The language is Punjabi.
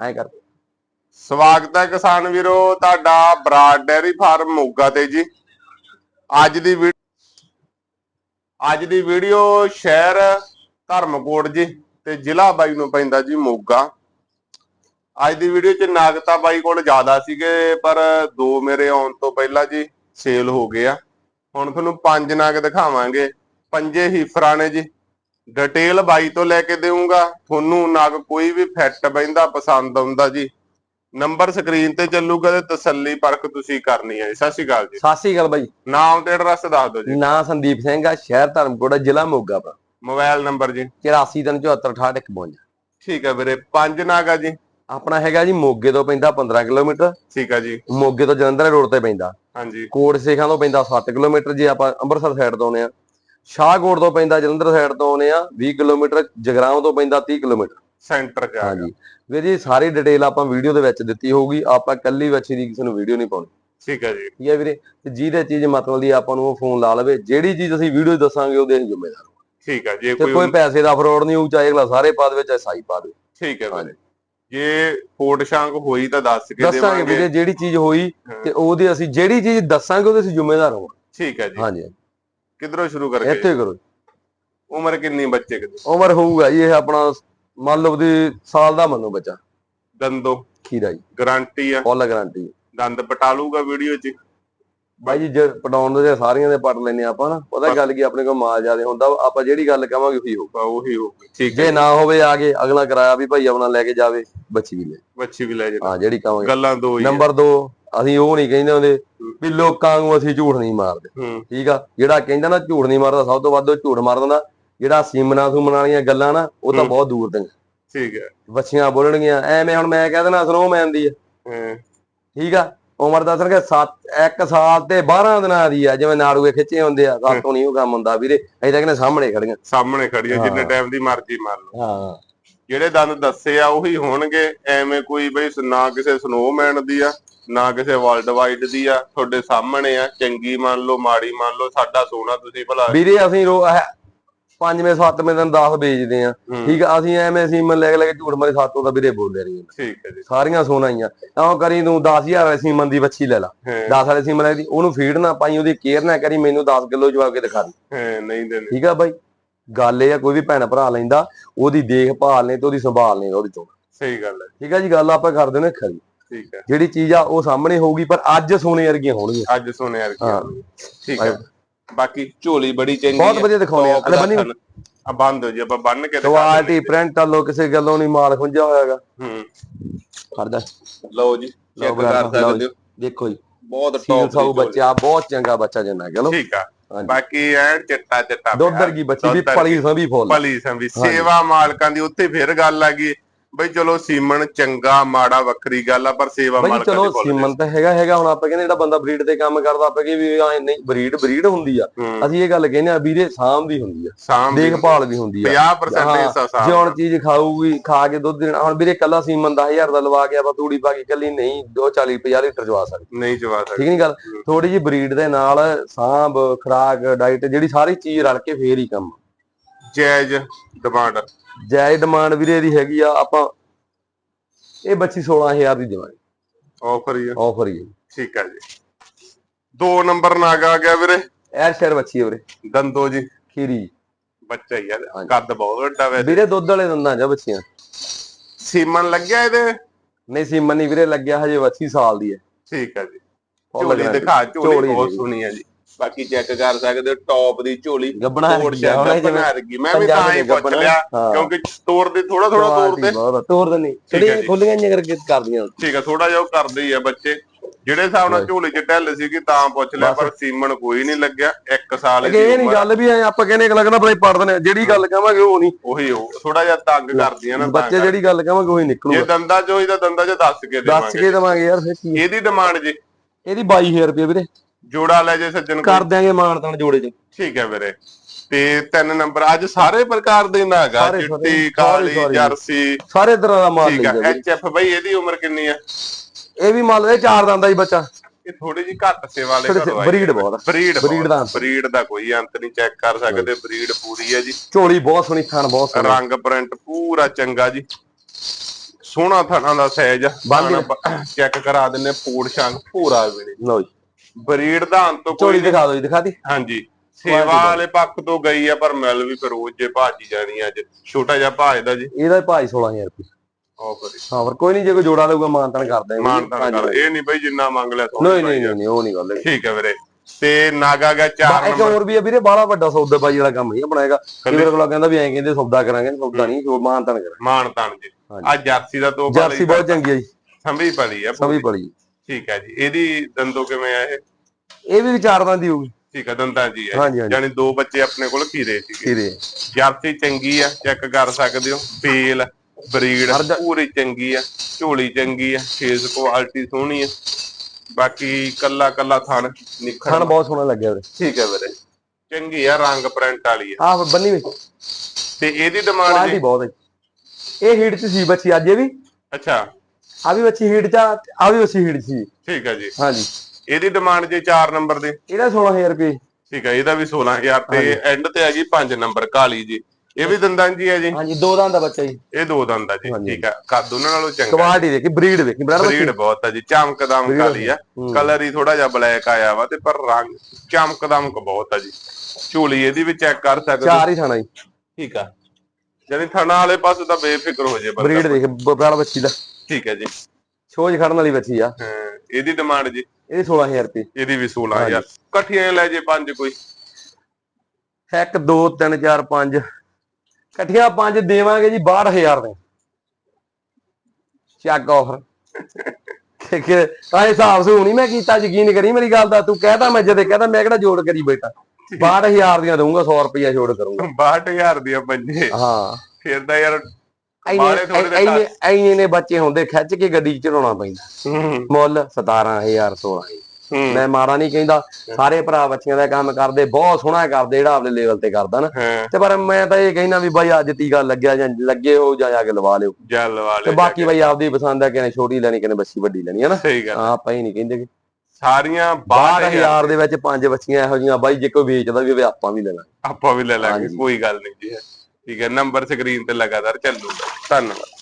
ਐਂ ਕਰ ਸਵਾਗਤ ਹੈ ਕਿਸਾਨ ਵੀਰੋ, ਤੁਹਾਡਾ ਬਰਾਡ ਡੈਰੀ ਫਾਰਮ ਮੋਗਾ ਤੇ ਜੀ। ਅੱਜ ਦੀ ਅੱਜ ਦੀ ਵੀਡੀਓ ਸ਼ਹਿਰ ਧਰਮਕੋਟ ਜੀ ਤੇ ਜ਼ਿਲ੍ਹਾ ਬਾਈ ਨੂੰ ਪੈਂਦਾ ਜੀ ਮੋਗਾ। ਅੱਜ ਦੀ ਵੀਡੀਓ ਚ ਨਾਗਤਾ ਬਾਈ ਕੋਲ ਜ਼ਿਆਦਾ ਸੀਗੇ, ਪਰ ਦੋ ਮੇਰੇ ਆਉਣ ਤੋਂ ਪਹਿਲਾਂ ਜੀ ਸੇਲ ਹੋ ਗਏ ਆ। ਹੁਣ ਤੁਹਾਨੂੰ ਪੰਜ ਨਾਗ ਦਿਖਾਵਾਂਗੇ। ਪੰਜੇ ਹੀ ਫਰਾਣੇ ਜੀ। ਡਿਟੇਲ ਬਾਈ ਤੋਂ ਲੈ ਕੇ ਦੇਵਾਂਗਾ ਤੁਹਾਨੂੰ ਨਾਗ ਕੋਈ ਵੀ ਫਿੱਟ ਬੈਂਦਾ ਪਸੰਦ ਆਉਂਦਾ ਜੀ। ਨੰਬਰ ਸਕਰੀਨ ਤੇ ਚੱਲੂਗਾ ਤੇ ਤਸੱਲੀ ਪਰਖ ਤੁਸੀਂ ਕਰਨੀ ਹੈ ਜੀ। ਸਤਿ ਸ਼੍ਰੀ ਅਕਾਲ ਜੀ। ਸਤਿ ਸ਼੍ਰੀ ਅਕਾਲ ਬਾਈ। ਨਾਮ ਤੇ ਐਡਰੈਸ ਦੱਸ ਦਿਓ ਜੀ। ਨਾਂ ਸੰਦੀਪ ਸਿੰਘ ਆ ਸ਼ਹਿਰ ਧਰਮਕੋਟ ਜ਼ਿਲ੍ਹਾ ਮੋਗਾ ਪਾ ਮੋਬਾਈਲ ਨੰਬਰ ਜੀ। 84746851 ਠੀਕ ਹੈ ਵੀਰੇ ਪੰਜ ਨਾਗਾ ਜੀ। ਆਪਣਾ ਹੈਗਾ ਜੀ ਮੋਗੇ ਤੋਂ ਪੈਂਦਾ 15 ਕਿਲੋਮੀਟਰ। ਠੀਕ ਹੈ ਜੀ। ਮੋਗੇ ਤੋਂ ਜਲੰਧਰ ਰੋਡ ਤੇ ਪੈਂਦਾ। ਹਾਂਜੀ। ਕੋਟ ਸੇਖਾਂ ਤੋਂ ਪੈਂਦਾ 7 ਕਿਲੋਮੀਟਰ ਜੇ ਆਪਾਂ ਅੰਮ੍ਰਿਤਸਰ ਸਾਈਡ ਤੋਂ ਆਉਨੇ ਆ ਸ਼ਾਹਕੋਟ ਤੋਂ ਪੈਂਦਾ ਜਲੰਧਰ ਸਾਈਡ ਤੋਂ ਆਉਨੇ ਆ 20 ਕਿਲੋਮੀਟਰ ਜਗਰਾਉਂ ਤੋਂ ਪੈਂਦਾ 30 ਕਿਲੋਮੀਟਰ। ਸੈਂਟਰ ਚ ਆ ਹਾਂਜੀ ਵੀਰ ਜੀ ਸਾਰੀ ਡਿਟੇਲ ਆਪਾਂ ਵੀਡੀਓ ਦੇ ਵਿੱਚ ਦਿੱਤੀ ਹੋਊਗੀ ਆਪਾਂ ਕੱਲੀ ਵੱਛੀ ਦੀ ਕਿਸੇ ਨੂੰ ਵੀਡੀਓ ਨਹੀਂ ਪਾਉਣੀ। ਠੀਕ ਹੈ ਜੀ। ਠੀਕ ਹੈ ਵੀਰੇ? ਤੇ ਜਿਹਦੇ ਚੀਜ਼ ਮਤਲਬ ਦੀ ਆਪਾਂ ਨੂੰ ਉਹ ਫੋਨ ਲਾ ਲਵੇ ਜਿਹੜੀ ਚੀਜ਼ ਅਸੀਂ ਵੀਡੀਓ ਦੱਸਾਂਗੇ ਉਹਦੇ ਅਸੀਂ ਜ਼ਿੰਮੇਦਾਰ ਠੀਕ ਹੈ ਜੇ ਕੋਈ ਕੋਈ ਪੈਸੇ ਦਾ ਫਰੋਡ ਨਹੀਂ ਹੋਊ ਚਾਹੇ ਅਗਲਾ ਸਾਰੇ ਪਾ ਦੇਵੇ ਚਾਹੇ ਸਾਈ ਪਾ ਦੇ ਠੀਕ ਹੈ ਵੀਰੇ। ਜੇ ਫੋਟ ਸ਼ਾਂਕ ਹੋਈ ਤਾਂ ਦੱਸ ਕੇ ਦੱਸਾਂਗੇ ਦੇਵਾਂਗੇ। ਵੀਰੇ ਜਿਹੜੀ ਚੀਜ਼ ਹੋਈ ਹਾਂ। ਤੇ ਉਹਦੀ ਅਸੀਂ ਜਿਹੜੀ ਚੀਜ਼ ਦੱਸਾਂਗੇ ਉਹਦੇ ਅਸੀਂ ਜ਼ਿੰਮੇਦਾਰ ਹੋਵਾਂਗੇ। ਠੀਕ ਹੈ ਜੀ। ਹਾਂਜੀ। ਕਿਧਰੋਂ ਸ਼ੁਰੂ ਕਰਕੇ? ਇੱਥੇ ਕਰੋ ਉਮਰ ਕਿੰਨੀ ਬੱਚੇ ਕਿਦੀ ਉਮਰ ਹੋਊਗਾ ਜੀ ਇਹ ਆਪਣਾ ਮੰਨ ਲਓ ਉਹਦੀ ਸਾਲ ਦਾ ਮੰਨੋ ਬੱਚਾ। ਦੰਦੋ। ਖੀਰਾ ਜੀ। ਗਾਰੰਟੀ ਆ। Full guarantee. ਦੰਦ ਪਟਾ ਲੂਗਾ ਵੀਡੀਓ 'ਚ। ਬਾਈ ਜੀ ਜੇ ਪਟਾਉਣ ਦੇ ਸਾਰੀਆਂ ਦੇ ਪਟ ਲੈਨੇ ਆਪਾਂ ਨਾ ਪਤਾ ਗੱਲ ਕੀ ਆਪਣੇ ਕੋਲ ਮਾਲ ਜਿਆਦੇ ਹੁੰਦਾ ਆਪਾਂ ਜਿਹੜੀ ਗੱਲ ਕਹਾਂਗੇ ਉਹੀ ਹੋਊ। ਤਾਂ ਉਹੀ ਹੋਊਗੀ ਠੀਕ ਜੇ ਨਾ ਹੋਵੇ ਆ ਕੇ ਅਗਲਾ ਕਰਾਇਆ ਵੀ ਭਾਈ ਆਪਣਾ ਲੈ ਕੇ ਜਾਵੇ ਬੱਚੀ ਵੀ ਲੈ ਬੱਚੀ ਵੀ ਲੈ ਜਾਣਾ ਹਾਂ ਜਿਹੜੀ ਕਹਾਂਗੇ। ਗੱਲਾਂ ਦੋ ਹੀ। ਨੰਬਰ 2 ਅਸੀਂ ਉਹ ਨਹੀਂ ਕਹਿੰਦੇ ਹੁੰਦੇ ਵੀ ਲੋਕਾਂ ਨੂੰ ਅਸੀਂ ਝੂਠ ਨਹੀਂ ਮਾਰਦੇ। ਠੀਕ ਆ? ਜਿਹੜਾ ਕਹਿੰਦਾ ਨਾ ਝੂਠ ਨਹੀਂ ਮਾਰਦਾ ਸਭ ਤੋਂ ਵੱਧ ਉਹ ਝੂਠ ਮਾਰ ਦਿੰਦਾ। ਜਿਹੜਾ ਸੀਮਨਾ ਸੂਮਨਾ ਵਾਲੀਆਂ ਗੱਲਾਂ ਨਾ ਉਹ ਤਾਂ। ਬਹੁਤ ਦੂਰ ਦੀਆਂ। ਠੀਕ ਹੈ। ਬੱਚੀਆਂ ਬੋਲਣਗੀਆਂ। ਐਵੇਂ ਹੁਣ ਮੈਂ ਕਹਿ ਦੇਣਾ ਸਨੋਮੈਨ ਦੀ ਹਾਂ, ਠੀਕ ਆ? ਉਮਰ ਦੱਸਣਗੇ 7 1 ਸਾਲ ਤੇ 12 ਦਿਨਾਂ ਦੀ ਆ ਜਿਵੇਂ ਨਾੜੂਏ ਖਿੱਚੇ ਹੁੰਦੇ ਆ ਸਾਤੋਂ ਨਹੀਂ ਉਹ ਕੰਮ ਹੁੰਦਾ ਵੀਰੇ ਅਸੀਂ ਤਾਂ ਕਹਿੰਦੇ ਸਾਹਮਣੇ ਖੜੀਆਂ। ਸਾਹਮਣੇ ਖੜੀ ਆ ਜਿੰਨੇ। ਟਾਈਮ ਦੀ ਮਰਜ਼ੀ ਮੰਨ ਲਓ। ਹਾਂ। ਜਿਹੜੇ ਦੰਦ ਦੱਸੇ ਆ ਉਹੀ ਹੋਣਗੇ। ਐਵੇਂ ਕੋਈ ਬਈ ਨਾ ਕਿਸੇ ਸਨੋਮੈਨ ਦੀ ਆ ਨਾ ਕਿਸੇ ਵਰਲਡ ਵਾਈਡ ਦੀ ਆ ਤੁਹਾਡੇ ਸਾਹਮਣੇ ਆ ਚੰਗੀ ਮੰਨ ਲਓ ਮਾੜੀ ਮੰਨ ਲਓ ਸਾਡਾ ਸੋਨਾ ਤੁਸੀਂ ਭਲਾ ਵੀਰੇ ਅਸੀਂ ਪੰਜਵੇਂ ਸੱਤਵੇਂ ਦਿਨ 10 ਵੇਚਦੇ ਆ ਠੀਕ ਆ ਅਸੀਂ ਐਵੇਂ ਸੀਮਨ ਲੈ ਕੇ ਲੈ ਕੇ ਝੂਠ ਮਾਰੇ ਸਾਤੋਂ ਤਾਂ ਵੀਰੇ ਬੋਲਦੇ ਰਹੀ ਠੀਕ ਹੈ ਜੀ। ਸਾਰੀਆਂ ਸੋਨਾ ਹੀ ਆ। ਐਂ ਕਰੀ ਤੂੰ 10000 ਵਾਲੀ ਸੀਮਨ ਦੀ ਵੱਛੀ ਲੈ ਲਾ। ਹਾਂ। 10 ਵਾਲੀ ਸੀਮਨ ਲੈ ਦੀ ਉਹਨੂੰ ਫੀਡ ਨਾ ਪਾਈ ਉਹਦੀ ਕੇਅਰ ਨਾ ਕਰੀ ਮੈਨੂੰ 10 ਕਿਲੋ ਜਵਾ ਕੇ ਦਿਖਾ ਦੇ। ਹਾਂ ਨਹੀਂ ਦੇਣੇ ਠੀਕ ਆ ਬਾਈ। ਗੱਲ ਇਹ ਆ ਕੋਈ ਵੀ ਭੈਣ ਭਰਾ ਲੈਂਦਾ ਉਹਦੀ ਦੇਖਭਾਲ ਨੇ ਤੇ ਉਹਦੀ ਸੰਭਾਲ ਨੇ ਉਹਦੀ ਤੋਂ ਸਹੀ ਗੱਲ ਹੈ ਠੀਕ ਆ ਜੀ ਗੱਲ ਆਪਾਂ ਕਰਦੇ ਨੇ ਖਰੀ। ਠੀਕ ਹੈ। ਜਿਹੜੀ ਚੀਜ਼ ਆ ਉਹ ਸਾਹਮਣੇ ਹੋਊਗੀ ਪਰ ਅੱਜ ਸੋਨੇ ਵਰਗੀਆਂ ਹੋਣਗੀਆਂ। ਅੱਜ ਸੋਨੇ ਹਾਂ। ਠੀਕ ਹੈ। ਬਾਕੀ ਝੋਲੀ ਬੜੀ ਚੰਗੀ ਬਹੁਤ ਆ। ਵਧੀਆ ਦਿਖਾਉਣੇ ਆ। ਅਰੇ ਬੰਨੀ। ਆ ਬੰਦ ਹੋ ਜੀ ਆਪਾਂ ਬੰਨ ਕੇ ਦਿਖਾ ਕੁਆਲਿਟੀ ਪ੍ਰਿੰਟ ਲੋ ਕਿਸੇ ਗੱਲੋਂ ਨਹੀਂ ਮਾਲ ਖੁੰਝਾ ਹੋਇਆਗਾ। ਹੂੰ। ਖੜਦਾ ਲਓ ਜੀ ਚੈੱਕ ਕਰ ਸਕਦੇ ਹੋ। ਦੇਖੋ ਜੀ। ਬਹੁਤ ਟੌਪ ਸਾਊ ਬੱਚਾ ਬਹੁਤ ਚੰਗਾ ਬੱਚਾ ਜੰਨਾ ਚਲੋ ਠੀਕ ਆ। ਬਾਕੀ ਐਨ ਚਿੱਟਾ ਚਿੱਟਾ ਦੁੱਧ ਪਿਆ। ਵਰਗੀ ਬੱਚੀ ਵੀ ਪਲੀ ਸੰਭੀ ਫੁੱਲ। ਭਲੀ ਸੰਭੀ ਸੇਵਾ ਮਾਲਕਾਂ ਦੀ ਉੱਥੇ ਫਿਰ ਗੱਲ ਆ ਗਈ। ਬਈ ਚਲੋ ਸੀਮਨ ਚੰਗਾ ਮਾੜਾ ਵੱਖਰੀ ਗੱਲ ਆ ਪਰ ਸੇਵਾ ਮਾਲਕਾਂ ਚਲੋ ਦੀ ਫੁੱਲ ਸੀਮਨ ਤਾਂ ਹੈਗਾ ਹੈਗਾ ਹੁਣ ਆਪਾਂ ਕਹਿੰਦੇ ਜਿਹੜਾ ਬੰਦਾ ਬਰੀਡ ਤੇ ਕੰਮ ਕਰਦਾ ਆਪਾਂ ਕਹਿੰਦੇ ਵੀ ਐ ਨਹੀਂ ਬਰੀਡ ਬਰੀਡ ਹੁੰਦੀ ਆ। ਅਸੀਂ ਇਹ ਗੱਲ ਕਹਿੰਦੇ ਆ ਵੀਰੇ ਸਾਂਭ ਦੀ ਹੁੰਦੀ ਆ। ਸਾਮ ਦੇਖਭਾਲ ਵੀ ਹੁੰਦੀ ਆ। 50% ਹਾਂ, ਹਿੱਸਾ ਜੇ ਸਾਮ ਹੁਣ ਚੀਜ਼ ਖਾਊਗੀ ਖਾ ਕੇ ਦੁੱਧ ਦੇਣਾ ਹੁਣ ਵੀਰੇ ਕੱਲਾ ਸੀਮਨ 10000 ਦਾ ਲਵਾ ਕੇ ਆਪਾਂ ਤੂੜੀ ਪਾ ਕੇ ਕੱਲੀ ਨਹੀਂ 240 50 ਲੀਟਰ ਜਵਾ ਸਕਦੇ। ਨਹੀਂ ਜਵਾ ਸਕਦੇ। ਠੀਕ ਨਹੀਂ ਗੱਲ? ਥੋੜੀ ਜੀ ਬਰੀਡ ਦੇ ਨਾਲ ਸਾਂਭ ਖਰਾਕ ਡਾਈਟ ਜਿਹੜੀ ਸਾਰੀ ਚੀਜ਼ ਰਲ ਕੇ ਫੇਰ ਹੀ ਕੰਮ ਜਾਇਜ਼ ਡਿਮਾਂਡ ਜਾਇਜ਼ ਡਿਮਾਂਡ ਵੀਰੇ ਦੀ ਹੈਗੀ ਆ ਆਪਾਂ ਇਹ ਬੱਚੀ 16000 ਦੀ ਦੇਵਾਂਗੇ। ਆਫਰ ਹੀ ਆ। ਆਫਰ ਹੀ ਠੀਕ ਆ ਜੀ। ਦੋ ਨੰਬਰ ਨਾਗ ਆ ਗਿਆ ਵੀਰੇ। ਐਰ ਸ਼ੇਰ ਬੱਚੀ ਵੀਰੇ। ਦੰਦੋ ਜੀ। ਖੀਰੀ। ਬੱਚਾ ਹੀ ਆ। ਕੱਦ ਬਹੁਤ ਵੱਡਾ ਵੈਸੇ। ਵੀਰੇ ਦੁੱਧ ਵਾਲੇ ਦੰਦਾਂ ਜਾਂ ਬੱਚੀਆਂ। ਸੀਮਨ ਲੱਗਿਆ ਇਹਦੇ? ਨਹੀਂ ਸੀਮਨ ਨਹੀਂ ਵੀਰੇ ਲੱਗਿਆ ਹਜੇ ਬੱਚੀ ਸਾਲ ਦੀ ਹੈ। ਠੀਕ ਆ ਜੀ। ਝੋਲੀ। ਦਿਖਾ ਝੋਲੀ ਬਹੁਤ। ਸੋਹਣੀ ਆ ਜੀ। ਬਾਕੀ ਚੈੱਕ ਕਰ ਸਕਦੇ ਹੋ ਟੌਪ ਦੀ ਝੋਲੀ ਗੱਬਣਾ ਬਣਾ ਮੈਂ ਵੀ ਤਾਂ ਹੀ ਪੁੱਛ। ਲਿਆ। ਕਿਉਂਕਿ ਤੋੜ ਦੇ ਥੋੜਾ ਥੋੜਾ ਤੋੜ ਦੇ। ਬਹੁਤ ਦੇ ਨਹੀਂ। ਜੀ। ਖੁੱਲੀਆਂ ਜਿਹੀਆਂ ਕਰਕੇ ਕਰਦੀਆਂ ਠੀਕ ਆ ਥੋੜਾ ਜਿਹਾ ਉਹ ਕਰਦੇ ਹੀ ਆ ਬੱਚੇ। ਜਿਹੜੇ ਹਿਸਾਬ ਨਾਲ ਝੋਲੀ ਚ ਢਿੱਲ ਸੀਗੀ ਤਾਂ ਪੁੱਛ ਲਿਆ ਪਰ ਸੀਮਨ ਕੋਈ ਨਹੀਂ ਲੱਗਿਆ ਇੱਕ ਸਾਲ ਇਹ ਨਹੀਂ ਗੱਲ ਵੀ ਐਂ ਆਪਾਂ ਕਹਿੰਦੇ ਅਗਲਾ ਕਹਿੰਦਾ ਬਈ ਪੜਦੇ ਨੇ ਜਿਹੜੀ ਗੱਲ ਕਹਾਂਗੇ ਉਹ ਨਹੀਂ। ਉਹੀ ਉਹ ਥੋੜਾ ਜਿਹਾ ਤੰਗ ਕਰਦੀਆਂ ਨਾ ਬੱਚੇ ਜਿਹੜੀ ਗੱਲ ਕਹਾਂਗੇ ਉਹੀ ਜੇ ਨਿਕਲੂਗਾ ਦੰਦਾ ਚੋਈ ਤਾਂ ਦੰਦਾ ਚ ਦੱਸ ਕੇ ਦੱਸ ਦੇਵਾਂਗੇ ਕੇ ਦਵਾਂਗੇ। ਯਾਰ ਫਿਰ ਕੀ। ਇਹਦੀ ਡਿਮਾਂਡ ਜੀ। ਇਹਦੀ 22000 ਰੁਪਏ ਵੀਰੇ। ਜੋੜਾ ਲੈ ਜੇ ਸੱਜਣ ਕਰ ਦਿਆਂਗੇ ਮਾਨਤਾਨ ਜੋੜੇ ਚ। ਠੀਕ ਹੈ ਵੀਰੇ। ਤੇ ਤਿੰਨ ਨੰਬਰ ਅੱਜ ਸਾਰੇ ਪ੍ਰਕਾਰ ਦੇ ਨਾਗਾ ਚਿੱਟੀ ਕਾਲੀ। ਜਰਸੀ। ਸਾਰੇ ਤਰ੍ਹਾਂ ਦਾ ਮਾਲ ਠੀਕ ਆ ਜਾਂਦੇ ਐਚ ਐਫ ਬਈ ਇਹਦੀ ਉਮਰ ਕਿੰਨੀ ਆ ਇਹ ਵੀ ਮੰਨ ਲੈ ਚਾਰ ਦੰਦਾ ਹੀ ਬੱਚਾ। ਇਹ ਥੋੜੀ ਜੀ ਘੱਟ ਸੇ ਵਾਲੇ ਆਈ ਬਰੀਡ ਬਹੁਤ ਆ। ਬਰੀਡ breed ਦਾ। ਬਰੀਡ ਦਾ ਕੋਈ ਅੰਤ ਨਹੀਂ ਚੈੱਕ ਕਰ ਸਕਦੇ। ਬਰੀਡ ਪੂਰੀ ਹੈ ਜੀ। ਝੋਲੀ ਬਹੁਤ ਸੋਹਣੀ ਖਾਣ ਬਹੁਤ ਸੋਹਣੀ। ਰੰਗ ਪ੍ਰਿੰਟ ਪੂਰਾ ਚੰਗਾ ਜੀ। ਸੋਹਣਾ ਥਣਾ ਦਾ ਸਾਈਜ਼ ਬੰਦ ਚੈੱਕ ਕਰਾ ਦਿੰਨੇ ਪੂੜ ਸ਼ੰਗ ਪੂਰਾ ਵੀ ਨਹੀਂ ਲਓ ਜੀ। ਬਰੀਡ ਧਾਨ ਤੋਂ ਝੋਲੀ ਕੋਈ ਦਿਖਾ ਦਿਓ ਜੀ ਦਿਖਾ ਦੀ। ਹਾਂਜੀ। ਸੇਵਾ ਵਾਲੇ ਪੱਖ ਤੋਂ ਗਈ ਆ ਪਰ ਮਿਲ ਵੀ ਫਿਰ ਉਹ ਜੇ ਭਾਜੀ ਜਾਣੀ ਅੱਜ ਛੋਟਾ ਜਿਹਾ ਭਾਜ ਦਾ ਜੀ। ਇਹਦਾ ਭਾਈ 16000 ਰੁਪਏ। ਉਹ ਕਰੀ ਹਾਂ ਪਰ ਕੋਈ ਨਹੀਂ ਜੇ ਕੋਈ ਜੋੜਾ ਦੇਊਗਾ ਮਾਨਤਨ ਕਰ ਦਾਂਗੇ ਮਾਨਤਾਨ ਕਰ ਇਹ ਨਹੀਂ ਬਈ ਜਿੰਨਾ ਮੰਗ ਲਿਆ ਸੌ ਨਹੀਂ ਨਹੀਂ ਨਹੀਂ ਉਹ ਨਹੀਂ ਗੱਲ ਹੈਗੀ। ਠੀਕ ਹੈ ਵੀਰੇ। ਤੇ ਨਾਗਾ ਗਿਆ 4 ਇੱਕ ਨੰਬਰ। ਹੋਰ ਵੀ ਹੈ ਵੀਰੇ ਬਾਹਲਾ ਵੱਡਾ ਸੌਦਾ ਬਾਜੀ ਵਾਲਾ ਕੰਮ ਨਹੀਂ ਬਣਾਏਗਾ ਮੇਰੇ ਕੋਲ ਕਹਿੰਦਾ ਵੀ ਐਂ ਕਹਿੰਦੇ ਸੌਦਾ ਕਰਾਂਗੇ ਸੌਦਾ ਨਹੀਂ ਜੋ ਮਾਨਤਨ ਕਰਾਂਗੇ। ਮਾਨਤਾਨ ਜੀ। ਹਾਂਜੀ। ਆ ਜਰਸੀ ਦਾ ਤੋਂ ਜਰਸੀ ਬਹੁਤ ਚੰਗੀ ਹੈ ਜੀ। ਸੰਭੀ ਪਲੀ ਆ ਸਭੀ ਪੜੀ ਠੀਕ ਹੈ ਜੀ। ਇਹਦੀ ਦੰਦੋ ਕਿਵੇਂ ਆ ਇਹ? ਇਹ ਵੀ ਵਿਚਾਰ ਦਾ ਹੋਊਗੀ। ਠੀਕ ਹੈ ਦੰਦਾਂ ਜੀ ਹੈ। ਹਾਂਜੀ ਹਾਂਜੀ। ਯਾਨੀ ਦੋ ਬੱਚੇ ਆਪਣੇ ਕੋਲ ਖੀਰੇ ਸੀਗੇ। ਜਰਸੀ ਚੰਗੀ ਆ ਚੈੱਕ ਕਰ ਸਕਦੇ ਹੋ। ਫੇਲ ਬਰੀਡ ਹਰ ਜਾ- ਪੂਰੀ ਚੰਗੀ ਆ ਝੋਲੀ ਚੰਗੀ ਆ ਫੇਸ ਕੁਆਲਿਟੀ ਸੋਹਣੀ ਆ। ਬਾਕੀ ਕੱਲਾ ਕੱਲਾ ਥਣ ਖਾਣ ਨਿਖਣ ਬਹੁਤ ਸੋਹਣਾ ਲੱਗਿਆ ਵੀਰੇ। ਠੀਕ ਹੈ ਵੀਰੇ। ਚੰਗੀ ਆ ਰੰਗ ਪ੍ਰਿੰਟ ਵਾਲੀ ਆ। ਆਹ ਬੰਨੀ ਵਿੱਚ ਤੇ ਇਹਦੀ ਡਿਮਾਂਡ ਕੁਆਲਿਟੀ ਜੀ? ਬਹੁਤ ਹੈ। ਇਹ ਹੀਟ ਚ ਸੀ ਬੱਚੀ ਅੱਜ ਇਹ ਵੀ। ਅੱਛਾ। ਆ ਵੀ ਬੱਚੀ ਹੀਟ ਚ ਆ ਵੀ ਬੱਚੀ ਹੀਟ ਸੀ ਠੀਕ ਹੈ ਜੀ। ਹਾਂਜੀ। ਇਹਦੀ ਡਿਮਾਂਡ ਜੀ 4 ਨੰਬਰ ਦੀ। ਇਹਦਾ 16000 ਰੁਪਏ। ਠੀਕ ਹੈ ਇਹਦਾ ਵੀ 16000 ਤੇ ਐਂਡ ਤੇ ਹੈਗੀ 5 ਨੰਬਰ ਕਾਲੀ ਜੀ। ਇਹ ਵੀ ਦੰਦਾਂ ਜੀ ਹੈ ਜੀ? ਹਾਂਜੀ ਦੋ ਦੰਦ ਦਾ ਬੱਚਾ ਜੀ। ਇਹ ਦੋ ਦੰਦ ਆ ਜੀ। ਠੀਕ ਹੈ ਕੱਦ ਉਹਨਾਂ ਨਾਲੋਂ ਚੰਗਾ। ਕੁਆਲਿਟੀ ਦੇਖੀ ਬਰੀਡ ਦੇਖੀ ਬਰੀਡ ਬਹੁਤ ਆ ਜੀ ਚਮਕਦਮ ਕਾਲੀ ਆ। ਕਲਰ ਹੀ। ਥੋੜਾ ਜਿਹਾ ਬਲੈਕ ਆਇਆ ਵਾ ਤੇ ਪਰ ਰੰਗ ਚਮਕਦਮ ਬਹੁਤ ਆ ਜੀ। ਝੋਲੀ ਇਹਦੀ ਵੀ ਚੈੱਕ ਕਰ ਸਕਦੇ। ਚਾਰ ਹੀ ਥਾਣਾ ਜੀ। ਠੀਕ ਆ। ਜਾਨੀ ਥਣਾ ਵਾਲੇ ਪਾਸੇ ਤਾਂ ਬੇਫਿਕਰ ਹੋ ਜੇ ਬਰੀਡ ਦੇਖ ਬਰਾਬਰ ਬੱਚੀ ਦਾ। ਠੀਕ ਹੈ ਜੀ। ਛੋਜ ਖੜਨ ਵਾਲੀ ਬੱਚੀ ਆ। ਹਾਂ, ਇਹਦੀ ਡਿਮਾਂਡ ਜੀ। ਇਹ 16000 ਰੁਪਏ। ਇਹਦੀ ਵੀ 16000 ਇਕੱਠੀਆਂ ਲੈ ਜੇ ਪੰਜ ਕੋਈ। 1 2 3 4 5 ਇਕੱਠੀਆਂ ਪੰਜ ਦੇਵਾਂਗੇ ਜੀ 62000 ਦੇ। ਚੱਕ ਆਫਰ ਕਿ ਕਿ ਤਾਂ ਹਿਸਾਬ ਸੂ ਨਹੀਂ ਮੈਂ ਕੀਤਾ ਯਕੀਨ ਕਰੀ ਮੇਰੀ ਗੱਲ ਦਾ। ਤੂੰ ਕਹਿਦਾ ਮੈਂ ਜਦੇ ਕਹਿਦਾ ਮੈਂ ਕਿਹੜਾ ਜੋੜ ਕਰੀ ਬੇਟਾ 62000 ਦੀਆਂ ਦਊਂਗਾ 100 ਰੁਪਇਆ ਜੋੜ ਕਰੂੰਗਾ। 62000 ਦੀਆਂ ਪੰਜੇ। ਹਾਂ। ਫਿਰ ਤਾਂ ਯਾਰ ਐਨੇ ਨੇ ਬੱਚੇ ਹੁੰਦੇ ਖਿੱਚ ਕੇ ਗੱਡੀ ਚੜਾਉਣਾ ਪੈਂਦਾ। ਹੂੰ। ਮੁੱਲ 17000 16000 ਹੂੰ। ਮੈਂ ਮਾੜਾ ਨਹੀਂ ਕਹਿੰਦਾ ਸਾਰੇ ਭਰਾ ਬੱਚਿਆਂ ਦਾ ਕੰਮ ਕਰਦੇ ਬਹੁਤ ਸੋਹਣਾ ਕਰਦੇ ਜਿਹੜਾ ਆਪਣੇ ਲੈਵਲ ਤੇ ਕਰਦਾ ਨਾ। ਹਾਂ। ਤੇ ਪਰ ਮੈਂ ਤਾਂ ਇਹ ਕਹਿਣਾ ਵੀ ਬਾਈ ਅੱਜ ਟੀਕਾ ਲੱਗਿਆ ਜਾਂ ਲੱਗੇ ਹੋ ਜਾਂ ਜਾ ਕੇ ਲਵਾ ਲਿਓ। ਤੇ ਬਾਕੀ ਬਾਈ ਆਪਦੀ ਪਸੰਦ ਆ ਕਿਨੇ ਛੋਟੀ ਲੈਣੀ ਕਿਨੇ ਬੱਚੀ ਵੱਡੀ ਲੈਣੀ ਹੈ ਨਾ? ਸਹੀ ਗੱਲ। ਹਾਂ ਆਪਾਂ ਹੀ ਨਹੀਂ ਕਹਿੰਦੇ ਸਾਰੀਆਂ 62000 62000 ਦੇ ਵਿੱਚ ਪੰਜ ਬੱਚੀਆਂ ਇਹੋ ਜੀਆਂ ਬਾਈ ਜੇ ਕੋਈ ਵੇਚਦਾ ਵੀ ਆਪਾਂ ਵੀ ਲੈਣਾ ਆਪਾਂ ਵੀ ਲੈ ਲਾਂਗੇ। ਕੋਈ ਗੱਲ ਨਹੀਂ ਜੀ। ਠੀਕ ਹੈ ਨੰਬਰ ਸਕਰੀਨ ਤੇ ਲਗਾਤਾਰ ਚੱਲੂਗਾ। ਧੰਨਵਾਦ।